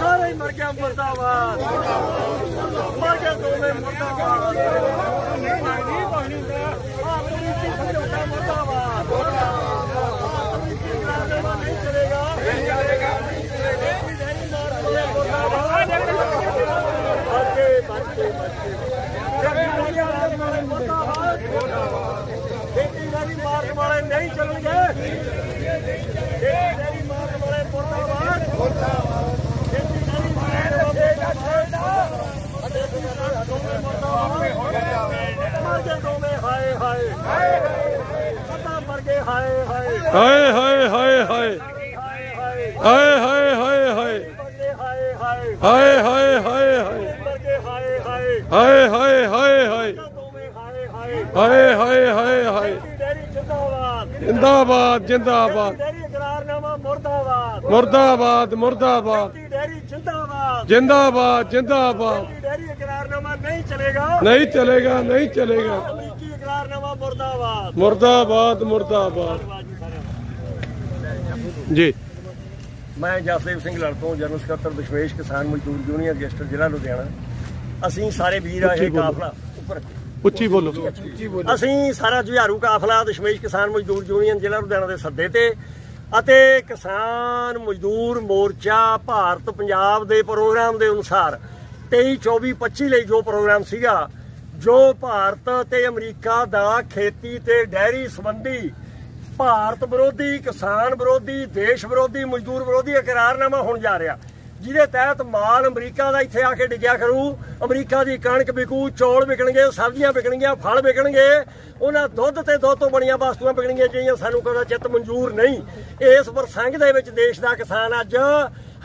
ਸਾਰੇ ਮਰ ਗਿਆ ਮਰਦਾਬਾਦ। ਮਰ ਗਿਆ ਦੋਵੇਂ ਮਰਦਾਬਾਦ ਨਹੀਂ ਪਾਣੀ ਦਾ ਆਪਣੀ ਚੀਜ਼ ਚੋਟਾ ਮਰਦਾਬਾਦ ਆਪਣੀ ਚੀਜ਼ ਰਾਜਵਾ ਨਹੀਂ ਚਲੇਗਾ ਨਹੀਂ ਚਲੇਗਾ ਨਹੀਂ ਚਲੇਗਾ ਮਰਦਾਬਾਦ ਅੱਗੇ ਬੱਚੇ ਬੱਚੇ ਪਤਾ ਮਰ ਗਏ ਹਾਏ ਹਾਏ ਹਾਏ ਹਾਏ ਹਾਏ ਹਾਏ ਹਾਏ ਹਾਏ ਹਾਏ ਹਾਏ ਹਾਏ ਹਾਏ ਬੰਦੇ ਹਾਏ ਹਾਏ ਹਾਏ ਹਾਏ ਹਾਏ ਹਾਏ ਮਰ ਗਏ ਹਾਏ ਹਾਏ ਹਾਏ ਹਾਏ ਹਾਏ ਹਾਏ ਦੋਵੇਂ ਇਕਰਾਰਨਾਮਾ ਮੁਰਦਾਬਾਦ। ਮੁਰਦਾਬਾਦ ਧੰਨਵਾਦ ਜੀ ਸਾਰਿਆਂ ਦਾ। ਜੀ। ਮੈਂ ਜਸਦੇਵ ਸਿੰਘ ਲੜਤੋਂ ਜਨਰਲ ਸਕੱਤਰ ਦਸ਼ਮੇਸ਼ ਕਿਸਾਨ ਮਜ਼ਦੂਰ ਯੂਨੀਅਨ ਰਜਿਸਟਰ ਜ਼ਿਲ੍ਹਾ ਲੁਧਿਆਣਾ। ਅਸੀਂ ਸਾਰੇ ਵੀਰ ਆ ਇਹ। ਕਾਫਲਾ ਉੱਪਰ। ਉੱਚੀ ਬੋਲੋ। ਅਸੀਂ ਸਾਰਾ ਜੁਝਾਰੂ ਕਾਫਲਾ ਦਸ਼ਮੇਸ਼ ਕਿਸਾਨ ਮਜ਼ਦੂਰ ਯੂਨੀਅਨ ਜ਼ਿਲ੍ਹਾ ਲੁਧਿਆਣਾ ਦੇ ਸੱਦੇ ਤੇ ਅਤੇ ਕਿਸਾਨ ਮਜ਼ਦੂਰ ਮੋਰਚਾ ਭਾਰਤ ਪੰਜਾਬ ਦੇ ਪ੍ਰੋਗਰਾਮ ਦੇ ਅਨੁਸਾਰ 23 24 25 ਲਈ ਜੋ ਪ੍ਰੋਗਰਾਮ ਸੀਗਾ ਜੋ ਭਾਰਤ ਤੇ ਅਮਰੀਕਾ ਦਾ ਖੇਤੀ ਤੇ ਡੈਰੀ ਸੰਬੰਧੀ ਭਾਰਤ ਵਿਰੋਧੀ, ਕਿਸਾਨ ਵਿਰੋਧੀ, ਦੇਸ਼ ਵਿਰੋਧੀ, ਮਜ਼ਦੂਰ ਵਿਰੋਧੀ ਇਕਰਾਰਨਾਮਾ ਹੋਣ ਜਾ ਰਿਹਾ। ਜਿਹਦੇ ਤਹਿਤ ਮਾਲ ਅਮਰੀਕਾ ਦਾ ਇੱਥੇ ਆ ਕੇ ਡਿੱਗਿਆ ਕਰੂ, ਅਮਰੀਕਾ ਦੀ ਕਣਕ ਵਿਕੂ, ਚੌਲ ਵਿਕਣਗੇ, ਸਬਜ਼ੀਆਂ ਵਿਕਣਗੀਆਂ, ਫਲ ਵਿਕਣਗੇ, ਉਹਨਾਂ ਦੁੱਧ ਤੇ ਦੁੱਧ ਤੋਂ ਬਣੀਆਂ ਵਸਤੂਆਂ ਵਿਕਣਗੀਆਂ ਜਿਹੜੀਆਂ ਸਾਨੂੰ ਕਦਾ ਚਿੱਤ ਮਨਜ਼ੂਰ ਨਹੀਂ। ਇਸ ਪ੍ਰਸੰਗ ਦੇ ਵਿੱਚ ਦੇਸ਼ ਦਾ ਕਿਸਾਨ ਅੱਜ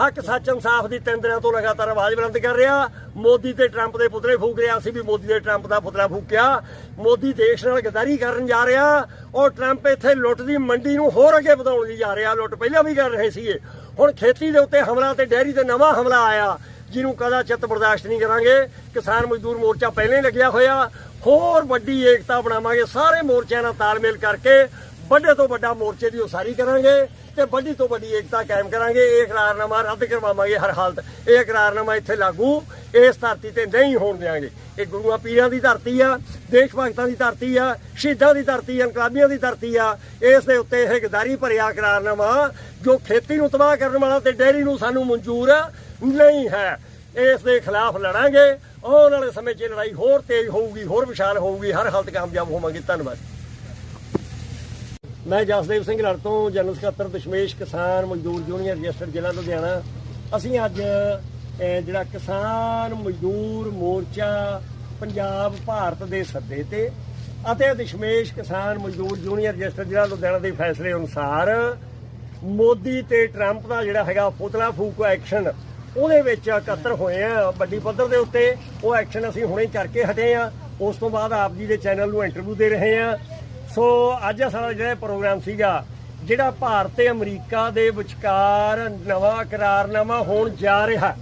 ਹੱਕ ਸੱਚ ਇਨਸਾਫ ਦੀ ਤਿੰਨ ਦਿਨਾਂ ਤੋਂ ਲਗਾਤਾਰ ਆਵਾਜ਼ ਬੁਲੰਦ ਕਰ ਰਿਹਾ। ਮੋਦੀ ਤੇ ਟਰੰਪ ਦੇ ਪੁਤਲੇ ਫੂਕ ਰਿਹਾ, ਅਸੀਂ ਵੀ ਮੋਦੀ ਤੇ ਟਰੰਪ ਦਾ ਪੁਤਲਾ ਫੂਕਿਆ। ਮੋਦੀ ਦੇਸ਼ ਨਾਲ ਗਦਾਰੀ ਕਰਨ ਜਾ ਰਿਹਾ, ਔਰ ਟਰੰਪ ਇੱਥੇ ਲੁੱਟ ਦੀ ਮੰਡੀ ਨੂੰ ਹੋਰ ਅੱਗੇ ਵਧਾਉਣ ਲਈ ਜਾ ਰਿਹਾ। ਲੁੱਟ ਪਹਿਲਾਂ ਵੀ ਕਰ ਰਹੇ ਸੀਗੇ। ਹੁਣ ਖੇਤੀ ਦੇ ਉੱਤੇ ਹਮਲਾ ਤੇ ਡੈਰੀ ਤੇ ਨਵਾਂ ਹਮਲਾ ਆਇਆ, ਜਿਹਨੂੰ ਕਦਾ ਚਿੱਤ ਬਰਦਾਸ਼ਤ ਨਹੀਂ ਕਰਾਂਗੇ। ਕਿਸਾਨ ਮਜ਼ਦੂਰ ਮੋਰਚਾ ਪਹਿਲਾਂ ਲੱਗਿਆ ਹੋਇਆ। ਹੋਰ ਵੱਡੀ ਏਕਤਾ ਬਣਾਵਾਂਗੇ। ਸਾਰੇ ਮੋਰਚਿਆਂ ਨਾਲ ਤਾਲਮੇਲ ਕਰਕੇ ਵੱਡੇ ਤੋਂ ਵੱਡਾ ਮੋਰਚੇ ਦੀ ਉਸਾਰੀ ਕਰਾਂਗੇ। ਤੇ ਵੱਡੀ ਤੋਂ ਵੱਡੀ ਏਕਤਾ ਕਾਇਮ ਕਰਾਂਗੇ, ਇਹ ਇਕਰਾਰਨਾਮਾ ਰੱਦ ਕਰਵਾਵਾਂਗੇ ਹਰ ਹਾਲਤ। ਇਹ ਇਕਰਾਰਨਾਮਾ ਇੱਥੇ ਲਾਗੂ, ਇਸ ਧਰਤੀ ਤੇ ਨਹੀਂ ਹੋਣ ਦੇਵਾਂਗੇ ਇਹ ਗੁਰੂਆਂ ਪੀਰਾਂ ਦੀ ਧਰਤੀ ਆ, ਦੇਸ਼ ਭਗਤਾਂ ਦੀ ਧਰਤੀ ਆ, ਸ਼ਹੀਦਾਂ ਦੀ ਧਰਤੀ ਆ, ਇਨਕਲਾਬੀਆਂ ਦੀ ਧਰਤੀ ਆ। ਇਸ ਦੇ ਉੱਤੇ ਇਹ ਗਦਾਰੀ ਭਰਿਆ ਇਕਰਾਰਨਾਮਾ, ਜੋ ਖੇਤੀ ਨੂੰ ਤਬਾਹ ਕਰਨ ਵਾਲਾ ਤੇ ਡੇਅਰੀ ਨੂੰ ਸਾਨੂੰ ਮਨਜ਼ੂਰ ਨਹੀਂ ਹੈ। ਇਸ ਦੇ ਖਿਲਾਫ ਲੜਾਂਗੇ। ਆਉਣ ਵਾਲੇ ਸਮੇਂ 'ਚ ਲੜਾਈ ਹੋਰ ਤੇਜ਼ ਹੋਊਗੀ, ਹੋਰ ਵਿਸ਼ਾਲ ਹੋਊਗੀ। ਹਰ ਹਾਲਤ ਕਾਮਯਾਬ ਹੋਵਾਂਗੇ। ਧੰਨਵਾਦ। ਮੈਂ ਜਸਦੇਵ ਸਿੰਘ ਲੜ ਤੋਂ ਜਨਰਲ ਸਕੱਤਰ ਦਸ਼ਮੇਸ਼ ਕਿਸਾਨ ਮਜ਼ਦੂਰ ਯੂਨੀਅਨ ਰਜਿਸਟਰ ਜ਼ਿਲ੍ਹਾ ਲੁਧਿਆਣਾ। ਅਸੀਂ ਅੱਜ ਜਿਹੜਾ ਕਿਸਾਨ ਮਜ਼ਦੂਰ ਮੋਰਚਾ ਪੰਜਾਬ, ਭਾਰਤ ਦੇ ਸੱਦੇ ਤੇ ਅਤੇ ਦਸ਼ਮੇਸ਼ ਕਿਸਾਨ ਮਜ਼ਦੂਰ ਯੂਨੀਅਨ ਰਜਿਸਟਰ ਜ਼ਿਲ੍ਹਾ ਲੁਧਿਆਣਾ ਦੇ ਫੈਸਲੇ ਅਨੁਸਾਰ ਮੋਦੀ ਤੇ ਟਰੰਪ ਦਾ ਜਿਹੜਾ ਹੈਗਾ ਪੁਤਲਾ ਫੂਕ ਐਕਸ਼ਨ, ਉਹਦੇ ਵਿੱਚ ਇਕੱਤਰ ਹੋਏ ਆ। ਵੱਡੀ ਪੱਧਰ ਦੇ ਉੱਤੇ ਉਹ ਐਕਸ਼ਨ ਅਸੀਂ ਹੁਣੇ ਕਰਕੇ ਹਟੇ ਆ। ਉਸ ਤੋਂ ਬਾਅਦ ਆਪ ਜੀ ਦੇ ਚੈਨਲ ਨੂੰ ਇੰਟਰਵਿਊ ਦੇ ਰਹੇ ਆ। ਸੋ ਅੱਜ ਸਾਡਾ ਜਿਹੜਾ ਪ੍ਰੋਗਰਾਮ ਸੀਗਾ, ਜਿਹੜਾ ਭਾਰਤ ਤੇ ਅਮਰੀਕਾ ਦੇ ਵਿਚਕਾਰ ਨਵਾਂ ਕਰਾਰਨਾਮਾ ਹੋਣ ਜਾ ਰਿਹਾ,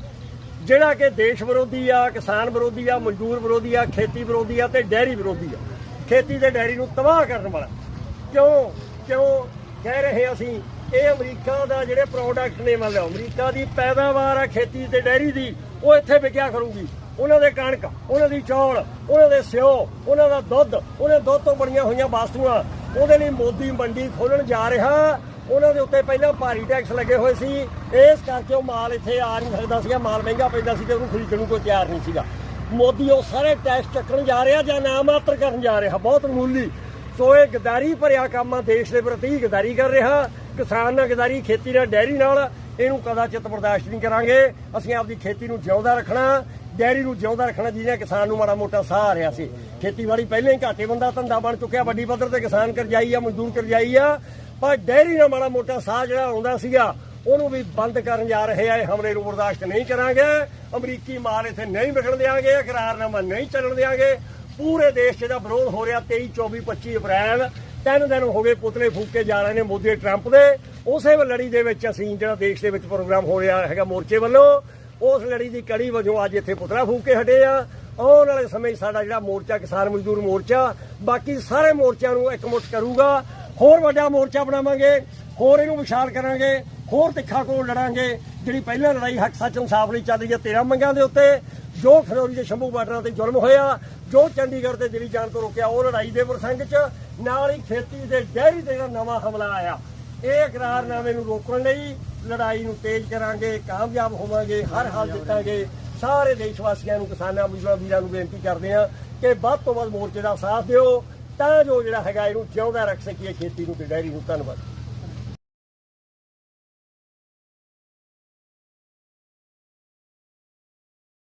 ਜਿਹੜਾ ਕਿ ਦੇਸ਼ ਵਿਰੋਧੀ ਆ, ਕਿਸਾਨ ਵਿਰੋਧੀ ਆ, ਮਜ਼ਦੂਰ ਵਿਰੋਧੀ ਆ, ਖੇਤੀ ਵਿਰੋਧੀ ਆ ਤੇ ਡੈਰੀ ਵਿਰੋਧੀ ਆ। ਖੇਤੀ ਤੇ ਡੈਰੀ ਨੂੰ ਤਬਾਹ ਕਰਨ ਵਾਲਾ। ਕਿਉਂ? ਕਿਉਂ ਕਹਿ ਰਹੇ ਅਸੀਂ, ਇਹ ਅਮਰੀਕਾ ਦਾ ਜਿਹੜੇ ਪ੍ਰੋਡਕਟ ਨੇ ਮਤਲਬ ਅਮਰੀਕਾ ਦੀ ਪੈਦਾਵਾਰ ਆ ਖੇਤੀ ਤੇ ਡੈਰੀ ਦੀ, ਉਹ ਇੱਥੇ ਵਿਕਿਆ ਕਰੂਗੀ। ਉਹਨਾਂ ਦੇ ਕਣਕ, ਉਹਨਾਂ ਦੀ ਚੌਲ, ਉਹਨਾਂ ਦੇ ਸਿਓ, ਉਹਨਾਂ ਦਾ ਦੁੱਧ, ਉਹਨਾਂ ਦੁੱਧ ਤੋਂ ਬਣੀਆਂ ਹੋਈਆਂ ਵਸਤੂਆਂ। ਉਹਦੇ ਲਈ ਮੋਦੀ ਮੰਡੀ ਖੋਲਣ ਜਾ ਰਿਹਾ। ਉਹਨਾਂ ਦੇ ਉੱਤੇ ਪਹਿਲਾਂ ਭਾਰੀ ਟੈਕਸ ਲੱਗੇ ਹੋਏ ਸੀ। ਇਸ ਕਰਕੇ ਉਹ ਮਾਲ ਇੱਥੇ ਆ ਨਹੀਂ ਸਕਦਾ ਸੀਗਾ। ਮਾਲ ਮਹਿੰਗਾ ਪੈਂਦਾ ਸੀ ਤੇ ਉਹਨੂੰ ਖਰੀਦਣ ਨੂੰ ਕੋਈ ਤਿਆਰ ਨਹੀਂ ਸੀਗਾ। ਮੋਦੀ ਉਹ ਸਾਰੇ ਟੈਕਸ ਚੱਕਣ ਜਾ ਰਿਹਾ ਜਾਂ ਨਾਮਾਤਰ ਕਰਨ ਜਾ ਰਿਹਾ? ਬਹੁਤ ਮਾਮੂਲੀ। ਸੋ ਇਹ ਗਦਾਰੀ ਭਰਿਆ ਕੰਮ ਆ। ਦੇਸ਼ ਦੇ ਪ੍ਰਤੀ ਗਦਾਰੀ ਕਰ ਰਿਹਾ। ਕਿਸਾਨ ਨਾਲ ਗਦਾਰੀ, ਖੇਤੀ ਨਾਲ, ਡੈਰੀ ਨਾਲ। ਇਹਨੂੰ ਕਦਾਚਿਤ ਬਰਦਾਸ਼ਤ ਨਹੀਂ ਕਰਾਂਗੇ। ਅਸੀਂ ਆਪਦੀ ਖੇਤੀ ਨੂੰ ਜਿਉਂਦਾ ਰੱਖਣਾ, ਡੈਰੀ ਨੂੰ ਜਿਉਂਦਾ ਰੱਖਣਾ ਜਿਹਨੇ ਕਿਸਾਨ ਨੂੰ ਮਾੜਾ ਮੋਟਾ ਸਾਹ ਆ ਰਿਹਾ ਸੀ। ਖੇਤੀਬਾੜੀ ਪਹਿਲਾਂ ਹੀ ਘਾਟੇ ਬੰਦਾ ਧੰਦਾ ਬਣ ਚੁੱਕਿਆ, ਵੱਡੀ ਪੱਧਰ ਤੇ ਕਿਸਾਨ ਕਰਜਾਈ ਆ, ਮਜ਼ਦੂਰ ਕਰਜਾਈ ਆ। ਪਰ ਡੈਰੀ ਨਾਲ ਮਾੜਾ ਮੋਟਾ ਸਾਹ ਜਿਹੜਾ ਆਉਂਦਾ ਸੀਗਾ, ਉਹਨੂੰ ਵੀ ਬੰਦ ਕਰਨ ਜਾ ਰਹੇ ਆ, ਇਹ ਹਮਲੇ ਨੂੰ ਬਰਦਾਸ਼ਤ ਨਹੀਂ ਕਰਾਂਗੇ। ਅਮਰੀਕੀ ਮਾਲ ਇੱਥੇ ਨਹੀਂ ਵਿਕਣ ਦੇਾਂਗੇ ਇਕਰਾਰਨਾਮਾ ਨਹੀਂ ਚੱਲਣ ਦੇਾਂਗੇ ਪੂਰੇ ਦੇਸ਼ 'ਚ ਇਹਦਾ ਵਿਰੋਧ ਹੋ ਰਿਹਾ 23 24 25 ਅਪ੍ਰੈਲ। ਤਿੰਨ ਦਿਨ ਹੋ ਗਏ ਪੁਤਲੇ ਫੂਕ ਕੇ ਜਾ ਰਹੇ ਨੇ ਮੋਦੀ ਟਰੰਪ ਦੇ। ਉਸੇ ਲੜੀ ਦੇ ਵਿੱਚ ਅਸੀਂ ਜਿਹੜਾ ਦੇਸ਼ ਦੇ ਵਿੱਚ ਪ੍ਰੋਗਰਾਮ ਹੋ ਰਿਹਾ ਹੈਗਾ ਮੋਰਚੇ ਵੱਲੋਂ, ਉਸ ਲੜੀ ਦੀ ਕੜੀ ਵਜੋਂ ਅੱਜ ਇੱਥੇ ਪੁਤਲਾ ਫੂਕ ਕੇ ਹਟੇ ਆ। ਆਉਣ ਵਾਲੇ ਸਮੇਂ ਸਾਡਾ ਜਿਹੜਾ ਮੋਰਚਾ, ਕਿਸਾਨ ਮਜ਼ਦੂਰ ਮੋਰਚਾ, ਬਾਕੀ ਸਾਰੇ ਮੋਰਚਿਆਂ ਨੂੰ ਇਕਮੁੱਠ ਕਰੂਗਾ। ਹੋਰ ਵੱਡਾ ਮੋਰਚਾ ਬਣਾਵਾਂਗੇ, ਹੋਰ ਇਹਨੂੰ ਵਿਸ਼ਾਲ ਕਰਾਂਗੇ, ਹੋਰ ਤਿੱਖਾ ਕੋਲ ਲੜਾਂਗੇ। ਜਿਹੜੀ ਪਹਿਲਾਂ ਲੜਾਈ ਹੱਕ ਸੱਚ ਇਨਸਾਫ ਲਈ ਚੱਲ ਰਹੀ ਹੈ 13 ਮੰਗਾਂ ਦੇ ਉੱਤੇ ਜੋ ਖਰੋਰੀ ਦੇ ਸ਼ੰਭੂ ਬਾਰਡਰਾਂ ਤੇ ਜ਼ੁਲਮ ਹੋਇਆ, ਜੋ ਚੰਡੀਗੜ੍ਹ ਤੇ ਦਿੱਲੀ ਜਾਣ ਤੋਂ ਰੋਕਿਆ, ਉਹ ਲੜਾਈ ਦੇ ਪ੍ਰਸੰਗ 'ਚ, ਨਾਲ ਹੀ ਖੇਤੀ ਦੇ ਡੈਰੀ ਤੇ ਜਿਹੜਾ ਨਵਾਂ ਹਮਲਾ ਆਇਆ। ਇਹ ਇਕਰਾਰਨਾਮੇ ਨੂੰ ਰੋਕਣ ਲਈ ਲੜਾਈ ਨੂੰ ਤੇਜ਼ ਕਰਾਂਗੇ, ਕਾਮਯਾਬ ਹੋਵਾਂਗੇ, ਹਰ ਹਾਲ ਜਿੱਤਾਂਗੇ। ਸਾਰੇ ਦੇਸ਼ ਵਾਸੀਆਂ ਨੂੰ, ਕਿਸਾਨਾਂ ਮਜ਼ਦੂਰਾਂ ਵੀਰਾਂ ਨੂੰ ਬੇਨਤੀ ਕਰਦੇ ਹਾਂ ਕਿ ਵੱਧ ਤੋਂ ਵੱਧ ਮੋਰਚੇ ਦਾ ਸਾਥ ਦਿਓ, ਤਾਂ ਜੋ ਜਿਹੜਾ ਹੈਗਾ ਇਹਨੂੰ ਜਿਉਂਦਾ ਰੱਖ ਸਕੀਏ ਖੇਤੀ ਨੂੰ ਤੇ ਡੈਰੀ ਨੂੰ। ਧੰਨਵਾਦ।